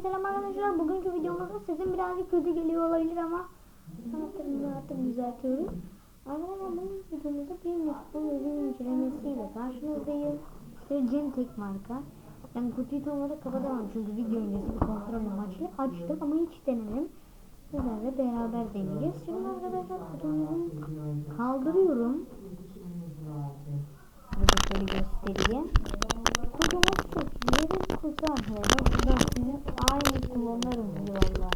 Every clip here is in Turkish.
Selam arkadaşlar. Bugünkü videomuzda sesim birazcık kötü geliyor olabilir ama artık artık düzeltiyoruz. Arkadaşlar bugün videomuzda bir mikrofon ürün incelemesiyle karşınızdayım. Söyleyeceğim tek marka. Ben kutuyu tam olarak kapatamam çünkü video öncesi bir kontrol amaçlı açtım ama hiç denemedim. Sizlerle beraber deneyeceğiz. Şimdi arkadaşlar kutumuzu kaldırıyorum. Burada şöyle göstereyim. Kutumuz çok yeri kutu arkadaşlar. Burada sizin aynı kullanırım diyor valla.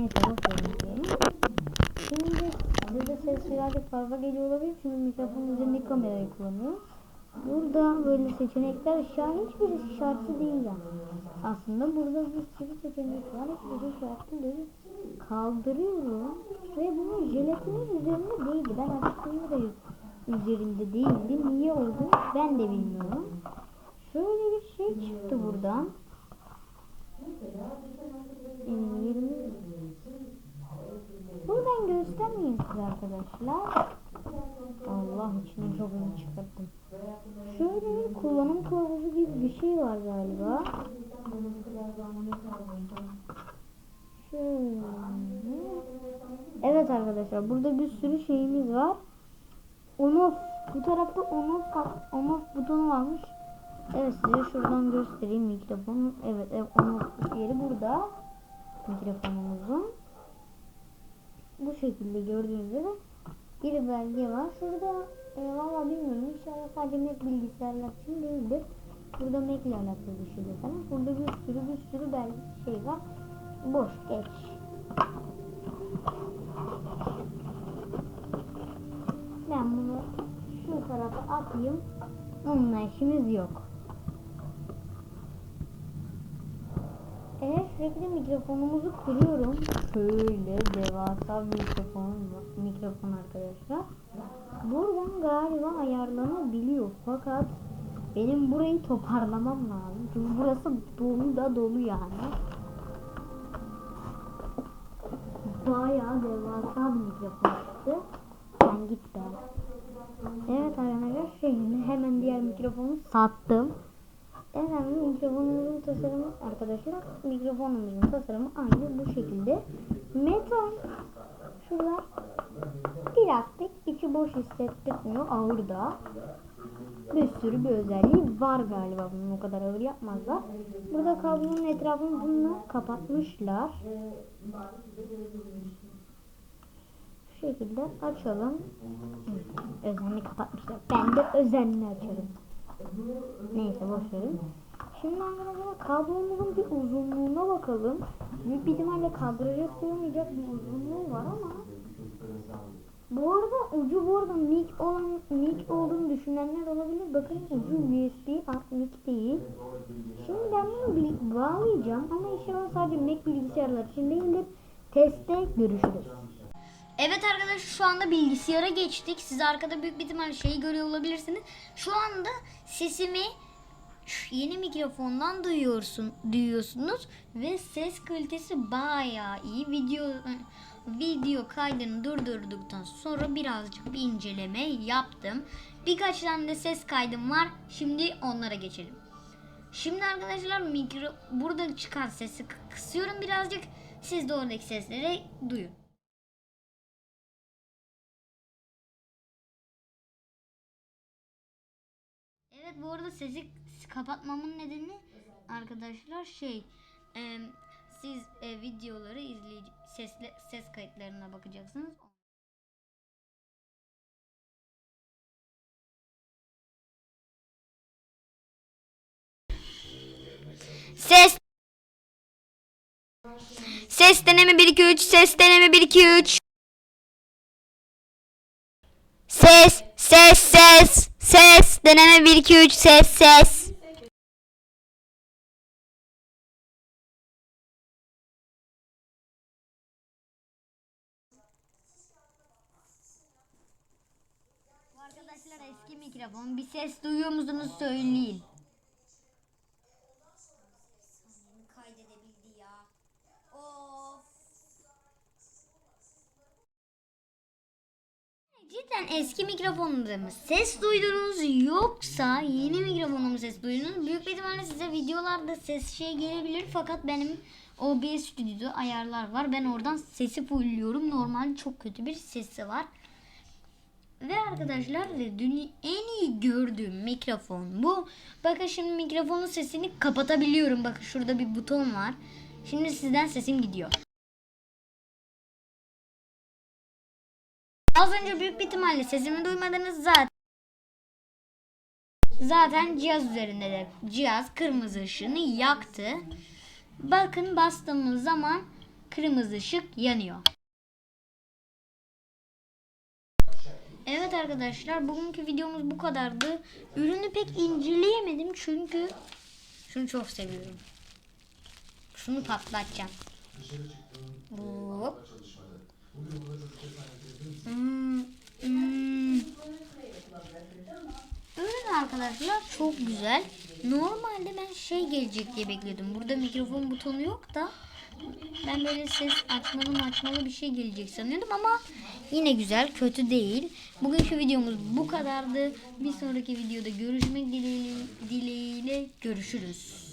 Neyse boş verin. Şimdi burada ses birazcık fazla geliyor olabilir çünkü mikrofonun üzerindeki kamerayı kullanıyor. Burada böyle seçenekler şu an hiçbirisi şartlı değil yani. Aslında burada bir sürü seçenek var. Hiçbiri şartlı değil. Kaldırıyorum ve bunun jelatinin üzerinde değildi. Ben açtığımda da üzerinde değildi. Niye oldu ben de bilmiyorum. Şöyle bir şey çıktı buradan. Arkadaşlar. Allah içine çok ürün çıkarttım. Şöyle bir kullanım kılavuzu gibi bir şey var galiba. Şöyle. Evet arkadaşlar burada bir sürü şeyimiz var. On. Bu tarafta on off, on butonu varmış. Evet size şuradan göstereyim mikrofonu. Evet, evet on off yeri burada. Mikrofonumuzun. Şekilde gördüğünüz üzere bir belge var. Şurada e, valla bilmiyorum inşallah sadece Mac bilgisayarlar için değildir. Burada Mac ile alakalı bir şey efendim. Burada bir sürü bir sürü belge şey var. Boş geç. Ben bunu şu tarafa atayım. Onunla işimiz yok. Evet sürekli mikrofonumuzu kırıyorum. Şöyle devasa bir mikrofon, mikrofon arkadaşlar. Buradan galiba ayarlanabiliyor. Fakat benim burayı toparlamam lazım. Çünkü burası dolu da dolu yani. Bayağı devasa bir mikrofon çıktı. Ben git be. Evet arkadaşlar şimdi hemen diğer mikrofonu sattım. Efendim mikrofonumuzun tasarımı arkadaşlar mikrofonumuzun tasarımı aynı bu şekilde. Metal şurada plastik içi boş hissettirmiyor ağır da. Bir sürü bir özelliği var galiba bunun o kadar ağır yapmazlar. Burada kablonun etrafını bununla kapatmışlar. Şu şekilde açalım. Özenli kapatmışlar. Ben de özenli açarım. Neyse boş. Şimdi arkadaşlar kablomuzun bir uzunluğuna bakalım. Büyük bir ihtimalle kadraja sığmayacak bir uzunluğu var ama bu arada ucu bu arada mic olan mic olduğunu düşünenler olabilir. Bakın ucu USB a- mic değil. Şimdi ben bunu bağlayacağım ama inşallah sadece Mac bilgisayarlar için değildir. Testte görüşürüz. Evet arkadaşlar şu anda bilgisayara geçtik. Siz arkada büyük bir ihtimalle şeyi görüyor olabilirsiniz. Şu anda sesimi yeni mikrofondan duyuyorsun, duyuyorsunuz ve ses kalitesi bayağı iyi. Video video kaydını durdurduktan sonra birazcık bir inceleme yaptım. Birkaç tane de ses kaydım var. Şimdi onlara geçelim. Şimdi arkadaşlar mikro burada çıkan sesi kı- kısıyorum birazcık. Siz de oradaki sesleri duyun. Evet bu arada sesi kapatmamın nedeni arkadaşlar şey e, siz e, videoları izleyici sesle ses kayıtlarına bakacaksınız. Ses Ses deneme 1 2 3 ses deneme 1 2 3 Ses, ses, ses, ses. Deneme 1 2 3 ses, ses. Arkadaşlar eski mikrofon. Bir ses duyuyor musunuz söyleyin. Cidden eski mikrofonumda mı ses duydunuz yoksa yeni mikrofonumda mı ses duydunuz? Büyük bir ihtimalle size videolarda ses şey gelebilir fakat benim OBS stüdyoda ayarlar var. Ben oradan sesi fullüyorum. Normal çok kötü bir sesi var. Ve arkadaşlar dünya en iyi gördüğüm mikrofon bu. Bakın şimdi mikrofonun sesini kapatabiliyorum. Bakın şurada bir buton var. Şimdi sizden sesim gidiyor. Az önce büyük bir ihtimalle sesimi duymadınız zaten. Zaten cihaz üzerinde de cihaz kırmızı ışığını yaktı. Bakın bastığımız zaman kırmızı ışık yanıyor. Evet arkadaşlar bugünkü videomuz bu kadardı. Ürünü pek inceleyemedim çünkü şunu çok seviyorum. Şunu patlatacağım. Hop. Arkadaşlar çok güzel. Normalde ben şey gelecek diye bekliyordum. Burada mikrofon butonu yok da ben böyle ses açmalı açmalı bir şey gelecek sanıyordum ama yine güzel, kötü değil. Bugünkü videomuz bu kadardı. Bir sonraki videoda görüşmek dileğiyle, dileğiyle görüşürüz.